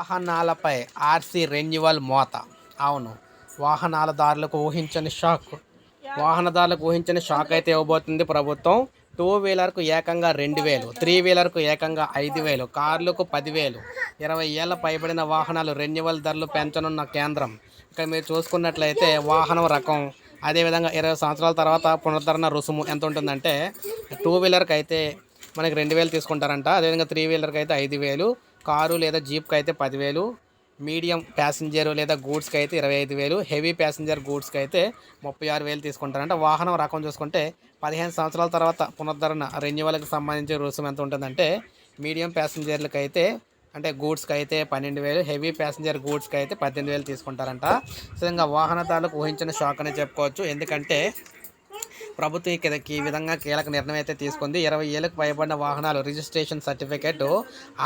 వాహనాలపై RC renewal మోత. అవును వాహనాలదారులకు ఊహించని షాక్. వాహనదారులకు ఊహించని షాక్ అయితే ఇవ్వబోతుంది ప్రభుత్వం. టూ వీలర్కు ఏకంగా రెండు వేలు త్రీ వీలర్కు ఏకంగా ఐదు వేలు కార్లకు పదివేలు. ఇరవై ఏళ్ళ పైబడిన వాహనాలు రెన్యువల్ ధరలు పెంచనున్న కేంద్రం. ఇక్కడ మీరు చూసుకున్నట్లయితే వాహనం రకం అదేవిధంగా ఇరవై సంవత్సరాల తర్వాత పునరుద్ధరణ రుసుము ఎంత ఉంటుందంటే టూ వీలర్కి అయితే మనకి రెండు వేలు తీసుకుంటారంట అదేవిధంగా త్రీ వీలర్కి అయితే ఐదు వేలు కారు లేదా జీప్కి అయితే పదివేలు మీడియం ప్యాసింజర్ లేదా గూడ్స్కి అయితే ఇరవై ఐదు వేలు హెవీ ప్యాసింజర్ గూడ్స్కి అయితే ముప్పై ఆరు వేలు తీసుకుంటారంట. వాహనం రకం చూసుకుంటే పదిహేను సంవత్సరాల తర్వాత పునరుద్ధరణ రెన్యువల్కి సంబంధించి రుసుము ఎంత ఉంటుందంటే మీడియం ప్యాసింజర్లకి అయితే అంటే గూడ్స్కి అయితే పన్నెండు వేలు హెవీ ప్యాసింజర్ గూడ్స్కి అయితే పద్దెనిమిది వేలు తీసుకుంటారంట. సో ఇంకా వాహనదారులకు ఊహించిన షాక్ అనే చెప్పుకోవచ్చు. ఎందుకంటే ప్రభుత్వం కిందకి ఈ విధంగా కీలక నిర్ణయం అయితే తీసుకుంది. ఇరవై ఏళ్ళకు పైబడిన వాహనాలు రిజిస్ట్రేషన్ సర్టిఫికేట్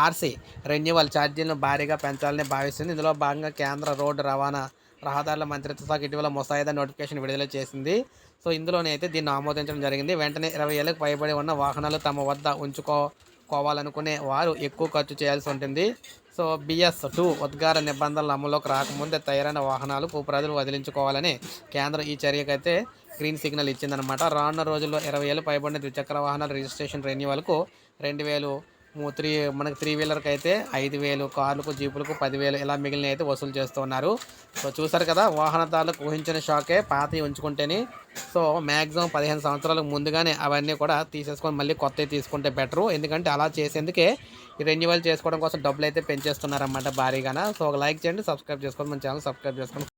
ఆర్సీ రెన్యువల్ ఛార్జీలను భారీగా పెంచాలని భావిస్తుంది. ఇందులో భాగంగా కేంద్ర రోడ్డు రవాణా రహదారుల మంత్రిత్వ శాఖ ఇటీవల ముసాయిదా నోటిఫికేషన్ విడుదల చేసింది. సో ఇందులోనైతే దీన్ని ఆమోదించడం జరిగింది. వెంటనే ఇరవై ఏళ్ళకు పైబడి ఉన్న వాహనాలు తమ వద్ద ఉంచుకో ఉంచుకోవాలనుకునే వారు ఎక్కువ ఖర్చు చేయాల్సి ఉంటుంది. సో బిఎస్ టూ ఉద్గార నిబంధనలు అమల్లోకి రాకముందే తయారైన వాహనాలకు ప్రజలు వదిలించుకోవాలని కేంద్రం ఈ చర్యకైతే గ్రీన్ సిగ్నల్ ఇచ్చిందనమాట రానున్న రోజుల్లో ఇరవై ఏళ్ళు పైబడిన ద్విచక్ర వాహనాల రిజిస్ట్రేషన్ రెన్యువల్కు రెండు వేలు త్రీ మనకి త్రీ వీలర్కి అయితే ఐదు వేలు కార్లకు జీపులకు పదివేలు ఇలా మిగిలిన అయితే వసూలు చేస్తున్నారు సో చూసారు కదా వాహనదారులకు ఊహించిన షాకే పాతవి ఉంచుకుంటేనే. సో మ్యాక్సిమం పదిహేను సంవత్సరాలకు ముందుగానే అవన్నీ కూడా తీసేసుకొని మళ్ళీ కొత్తవి తీసుకుంటే బెటరు. ఎందుకంటే అలా చేసేందుకే ఈ రెన్యువల్ చేసుకోవడం కోసం డబ్బులు అయితే పెంచేస్తున్నారన్నమాట భారీగాన. సో ఒక లైక్ చేయండి సబ్స్క్రైబ్ చేసుకోండి మన ఛానల్ సబ్స్క్రైబ్ చేసుకోండి.